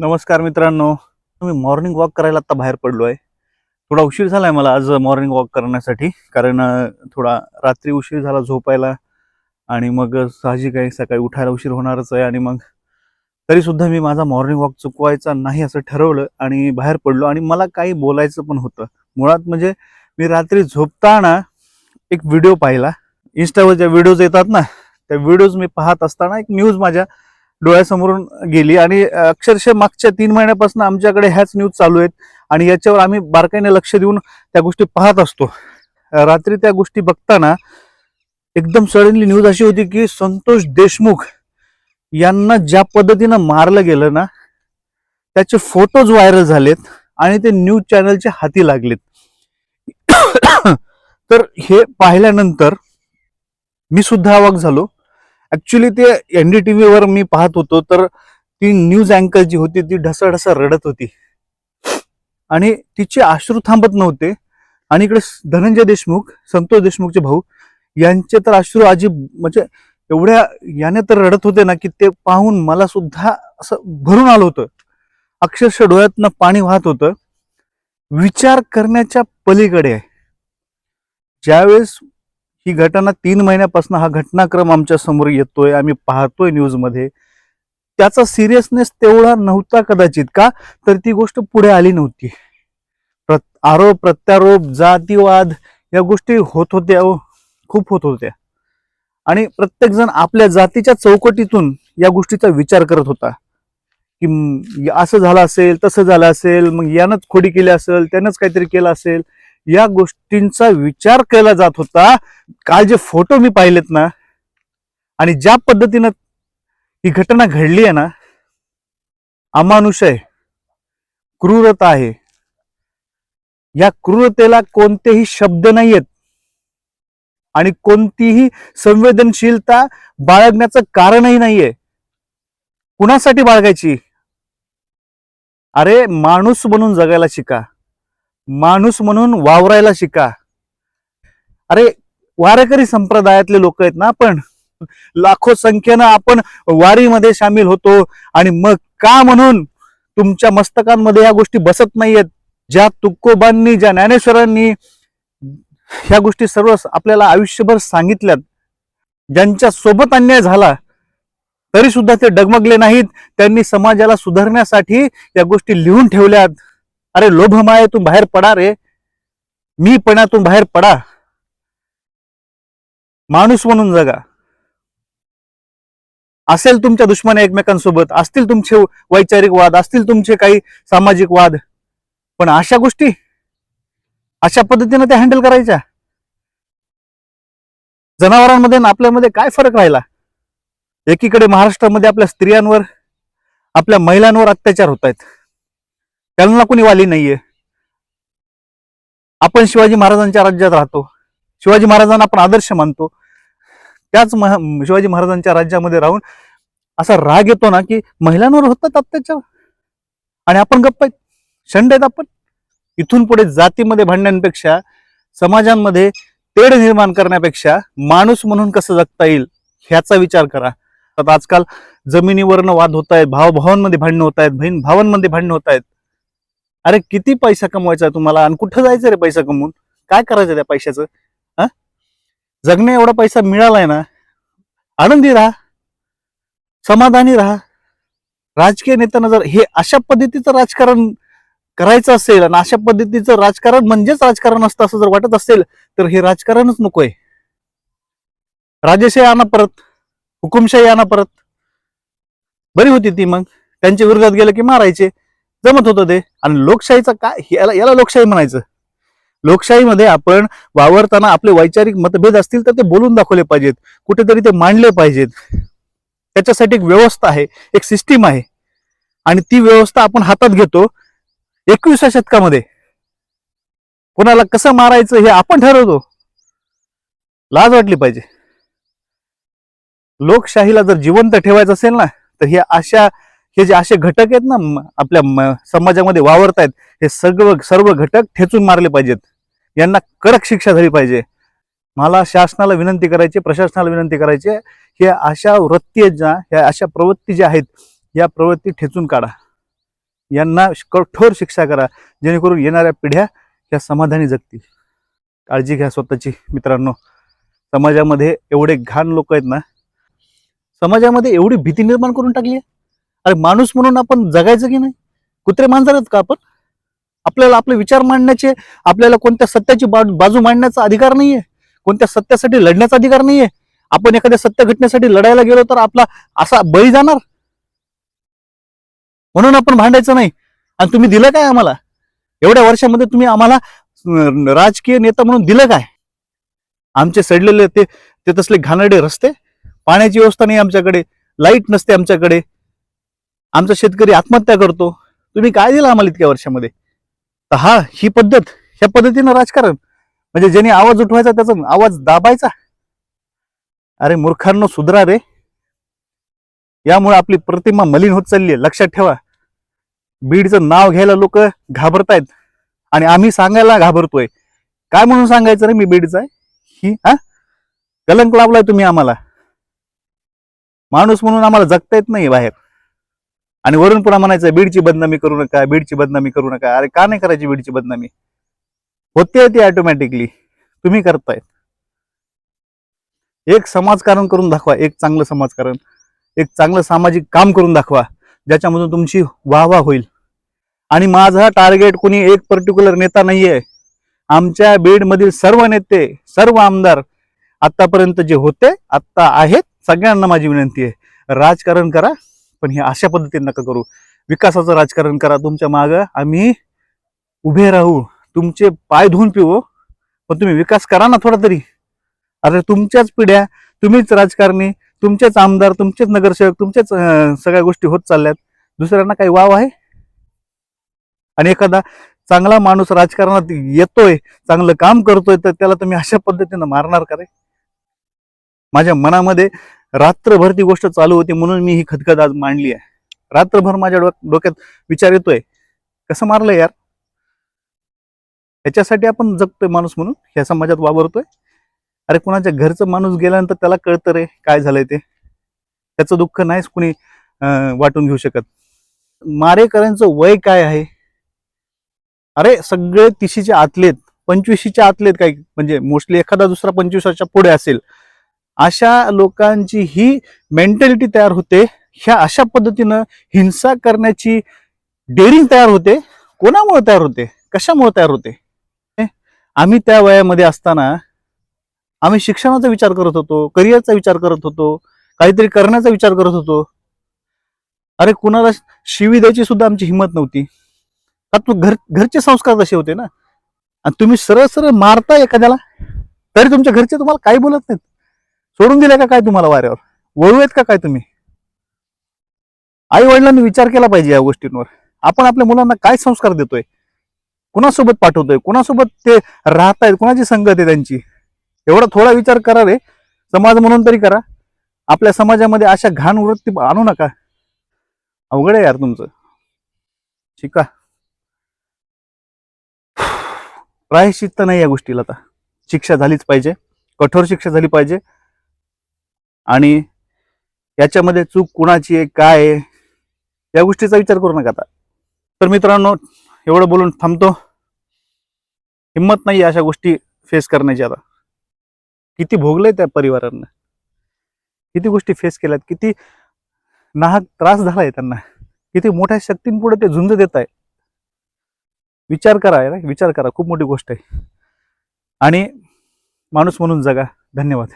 नमस्कार मित्रांनो. मी morning walk करायला आत्ता बाहेर पडलो आहे थोडा उशीर झाला आहे मला आज मॉर्निंग वॉक करण्यासाठी. कारण थोडा रात्री उशीर झाला झोपायला आणि मग साहजिक आहे सकाळी उठायला उशीर होणारच आहे आणि मग तरीसुद्धा मी माझा मॉर्निंग वॉक चुकवायचा नाही असं ठरवलं आणि बाहेर पडलो आणि मला काही बोलायचं पण होतं. मुळात म्हणजे मी रात्री झोपताना एक व्हिडिओ पाहिला. इंस्टावर ज्या व्हिडिओज येतात ना त्या व्हिडिओज मी पाहत असताना एक न्यूज माझ्या डोळ्यासमोरून गेली आणि अक्षरशः मागच्या तीन महिन्यापासून आमच्याकडे ह्याच न्यूज चालू आहेत आणि याच्यावर आम्ही बारकाईने लक्ष देऊन त्या गोष्टी पाहत असतो. रात्री त्या गोष्टी बघताना एकदम सडनली न्यूज अशी होती की संतोष देशमुख यांना ज्या पद्धतीनं मारलं गेलं ना त्याचे फोटोज व्हायरल झालेत आणि ते न्यूज चॅनलच्या हाती लागलेत. तर हे पाहिल्यानंतर मी सुद्धा अवाक झालो. ऍक्च्युली ते एनडीटीव्ही वर मी पाहत होतो तर ती न्यूज अँकर जी होती ती ढसाढसा रडत होती. आणि तिचे अश्रू थांबत नव्हते. आणि इकडे धनंजय देशमुख संतोष देशमुखचे भाऊ यांचे तर अश्रू अजीब म्हणजे एवढ्या याने तर रडत होते ना की ते पाहून मला सुद्धा असं भरून आलं होतं. अक्षरशः डोळ्यातनं पाणी वाहत होतं. विचार करण्याच्या पलीकडे आहे. ज्यावेळेस ही घटना तीन महिन्यापासून हा घटनाक्रम आमच्यासमोर येतोय आम्ही पाहतोय न्यूजमध्ये. त्याचा सिरियसनेस तेवढा नव्हता कदाचित का? तर ती गोष्ट पुढे आली नव्हती. प्रत- आरोप प्रत्यारोप जातीवाद या गोष्टी होत होत्या खूप होत होत्या. आणि प्रत्येक जण आपल्या जातीच्या चौकटीतून या गोष्टीचा विचार करत होता. की असं झालं असेल तसं झालं असेल मग यानंच खोडी केली असेल त्यानंच काहीतरी केलं असेल. या गोष्टींचा विचार केला जात होता. काल जे फोटो मी पाहिलेत ना आणि ज्या पद्धतीनं ही घटना घडली आहे ना अमानुष आहे क्रूरता आहे. या क्रूरतेला कोणतेही शब्द नाहीयेत. आणि कोणतीही संवेदनशीलता बाळगण्याचं कारणही नाहीये. कुणासाठी बाळगायची? अरे माणूस बनून जगायला शिका. माणूस म्हणून वावरायला शिका. अरे वारकरी संप्रदायातले लोक आहेत ना आपण. लाखो संख्येनं आपण वारीमध्ये सामील होतो आणि मग का म्हणून तुमच्या मस्तकांमध्ये या गोष्टी बसत नाहीयेत? ज्या तुकोबांनी ज्या ज्ञानेश्वरांनी ह्या गोष्टी सर्व आपल्याला आयुष्यभर सांगितल्यात. ज्यांच्या सोबत अन्याय झाला तरी सुद्धा ते डगमगले नाहीत. त्यांनी समाजाला सुधारण्यासाठी या गोष्टी लिहून ठेवल्यात. अरे लोभमायेतून बाहेर पडा रे. मी पणातून बाहेर पडा. माणूस म्हणून जगा. असेल तुमच्या दुश्मन एकमेकांसोबत असतील तुमचे वैचारिक वाद असतील तुमचे काही सामाजिक वाद पण अशा गोष्टी अशा पद्धतीने त्या हँडल करायच्या. जनावरांमध्ये आपल्यामध्ये काय फरक राहिला? एकीकडे महाराष्ट्रामध्ये आपल्या स्त्रियांवर आपल्या महिलांवर अत्याचार होत आहेत त्यांना कोणी वाली नाहीये. आपण शिवाजी महाराजांच्या राज्यात राहतो. शिवाजी महाराजांना आपण आदर्श मानतो. त्याच महा- शिवाजी महाराजांच्या राज्यामध्ये राहून असा राग येतो ना की महिलांवर होतात अत्याचार. आणि आपण गप्प आहेत. शंड आहेत आपण. इथून पुढे जातीमध्ये भांडण्यापेक्षा समाजांमध्ये तेढ निर्माण करण्यापेक्षा माणूस म्हणून कसं जगता येईल ह्याचा विचार करा. आता आजकाल जमिनीवरनं वाद होत आहेत भावभावांमध्ये भांडणं होत आहेत बहीण भावांमध्ये भांडणं होत आहेत. अरे किती पैसा कमवायचा तुम्हाला? आणि कुठं जायचं रे पैसा कमवून? काय करायचं त्या पैशाचं? हा? जगणे एवढा पैसा मिळालाय ना आनंदी राहा. समाधानी राहा. राजकीय नेत्यांना जर हे अशा पद्धतीचं राजकारण करायचं असेल आणि अशा पद्धतीचं राजकारण म्हणजेच राजकारण असतं असं जर वाटत असेल तर हे राजकारणच नकोय. राजेशाही आणा परत हुकुमशाही आणा परत. बरी होती ती मग. त्यांच्या विरोधात गेलं की मारायचे. जमत होतं ते. आणि लोकशाहीचा काय याला याला लोकशाही म्हणायचं. लोकशाहीमध्ये आपण वावरताना आपले वैचारिक मतभेद असतील तर ते बोलून दाखवले पाहिजेत. कुठेतरी ते मांडले पाहिजेत. त्याच्यासाठी एक व्यवस्था आहे एक सिस्टीम आहे. आणि ती व्यवस्था आपण हातात घेतो एकविसाव्या शतकामध्ये. कोणाला कसं मारायचं हे आपण ठरवतो. लाज वाटली पाहिजे. लोकशाहीला जर जिवंत ठेवायचं असेल ना तर हे अशा हे जे असे घटक आहेत ना आपल्या समाजामध्ये वावरत आहेत हे सर्व सर्व घटक ठेचून मारले पाहिजेत. यांना कडक शिक्षा झाली पाहिजे. मला शासनाला विनंती करायची प्रशासनाला विनंती करायची हे अशा वृत्ती आहेत ज्या ह्या अशा प्रवृत्ती ज्या आहेत या प्रवृत्ती ठेचून काढा. यांना कठोर शिक्षा करा जेणेकरून येणाऱ्या पिढ्या ह्या समाधानी जगतील. काळजी घ्या स्वतःची मित्रांनो. समाजामध्ये एवढे घाण लोक आहेत ना समाजामध्ये एवढी भीती निर्माण करून टाकली आहे. अरे माणूस म्हणून आपण जगायचं की नाही? कुत्रे मांजर का आपण? आपल्याला आपले विचार मांडण्याचे आपल्याला कोणत्या सत्याची बाजू मांडण्याचा अधिकार नाहीये. कोणत्या सत्यासाठी लढण्याचा अधिकार नाहीये. आपण एखाद्या सत्य घटनेसाठी लढायला गेलो तर आपला असा बळी जाणार? म्हणून आपण भांडायचं नाही. आणि तुम्ही दिलं काय आम्हाला? एवढ्या वर्षामध्ये तुम्ही आम्हाला राजकीय नेता म्हणून दिलं काय? आमचे सडलेले ते ते तसले घाणडे रस्ते पाण्याची व्यवस्था नाही आमच्याकडे लाइट नसते आमच्याकडे. आमचा शेतकरी आत्महत्या करतो. तुम्ही काय दिलं आम्हाला इतक्या वर्षामध्ये? तर हा ही पद्धत ह्या पद्धतीनं राजकारण. म्हणजे ज्याने आवाज उठवायचा त्याचा आवाज दाबायचा. अरे मूर्खांनो सुधरा रे. यामुळे आपली प्रतिमा मलिन होत चालली आहे. लक्षात ठेवा. बीडचं नाव घ्यायला लोक घाबरतायत. आणि आम्ही सांगायला घाबरतोय. काय म्हणून सांगायचं रे मी बीडचा आहे? ही हा? कलंक लावलाय तुम्ही आम्हाला. माणूस म्हणून आम्हाला जगता येत नाही बाहेर. आणि वरून पुन्हा म्हणायचं बीडची बदनामी करू नका बीडची बदनामी करू नका. अरे का नाही करायची बीडची बदनामी? होते ती ऑटोमॅटिकली तुम्ही करताय एक समाजकारण करून दाखवा एक चांगलं समाजकारण एक चांगलं सामाजिक काम करून दाखवा ज्याच्यामधून तुमची वाहवा होईल. आणि माझा टार्गेट कोणी एक पर्टिक्युलर नेता नाहीये. आमच्या बीडमधील सर्व नेते सर्व आमदार आतापर्यंत जे होते आत्ता आहेत सगळ्यांना माझी विनंती आहे. राजकारण करा पण हे अशा पद्धतीने नका करू. विकासाचं राजकारण करा तुमच्या मागं. आम्ही उभे राहू. तुमचे पाय धुवून पिऊ. पण तुम्ही विकास करा ना थोडा तरी. अरे तुमच्याच पिढ्या तुम्हीच राजकारणी तुमचेच आमदार तुमचेच नगरसेवक तुमच्याच सगळ्या गोष्टी होत चालल्यात. दुसऱ्यांना काही वाव आहे? आणि एखादा चांगला माणूस राजकारणात येतोय चांगलं काम करतोय तर त्याला तुम्ही अशा पद्धतीनं मारणार का रे? माझ्या मनामध्ये रात्रभर ती गोष्ट चालू होती म्हणून मी ही खदखद आज मांडली आहे. रात्रभर माझ्या डोक्यात विचार येतोय कसं मारलं यार? याच्यासाठी आपण जगतोय माणूस म्हणून ह्या समाजात वावरतोय. अरे कुणाच्या घरचं माणूस गेल्यानंतर त्याला कळतं रे काय झालंय ते. त्याचं दुःख नाहीच कुणी वाटून घेऊ शकत. मारेकऱ्यांचं वय काय आहे? अरे सगळे तिशीचे आतलेत पंचवीशीच्या आतलेत काही म्हणजे मोस्टली एखादा दुसरा पंचवीसाच्या पुढे असेल. अशा लोकांची ही मेंटॅलिटी तयार होते. ह्या अशा पद्धतीनं हिंसा करण्याची डेअरिंग तयार होते. कोणामुळे तयार होते? कशामुळे तयार होते? आम्ही त्या वयामध्ये असताना आम्ही शिक्षणाचा विचार करत होतो करिअरचा विचार करत होतो काहीतरी करण्याचा विचार करत होतो. अरे कुणाला शिवी द्यायची सुद्धा आमची हिंमत नव्हती. का तू घर घरचे संस्कार तसे होते ना? आणि तुम्ही सरळ सरळ मारता एखाद्याला? तरी तुमच्या घरचे तुम्हाला काही बोलत नाहीत. सोडून दिले का काय तुम्हाला वाऱ्यावर? वळू आहेत का काय तुम्ही? आई वडिलांनी विचार केला पाहिजे या गोष्टींवर. आपण आपल्या मुलांना काय संस्कार देतोय? कुणासोबत पाठवतोय? कुणासोबत ते राहतायत? कुणाची संगत आहे त्यांची? एवढा थोडा विचार करा रे. समाज म्हणून तरी करा. आपल्या समाजामध्ये अशा घाण वृत्ती आणू नका. अवघड आहे यार तुमचं. शिका. प्रायश्चित्त नाही या गोष्टीला आता. शिक्षा झालीच पाहिजे. कठोर शिक्षा झाली पाहिजे. आणि याच्यामध्ये चूक कुणाची आहे काय आहे या गोष्टीचा विचार करू नका आता. तर मित्रांनो एवढं बोलून थांबतो. हिंमत नाही अशा गोष्टी फेस करण्याची आता. किती भोगलंय त्या परिवारांना. किती गोष्टी फेस केल्यात किती नाहक त्रास झालाय त्यांना. किती मोठ्या शक्तींपुढे ते झुंज देत आहे विचार करा यार, विचार करा खूप मोठी गोष्ट आहे. आणि माणूस म्हणून जगा. धन्यवाद.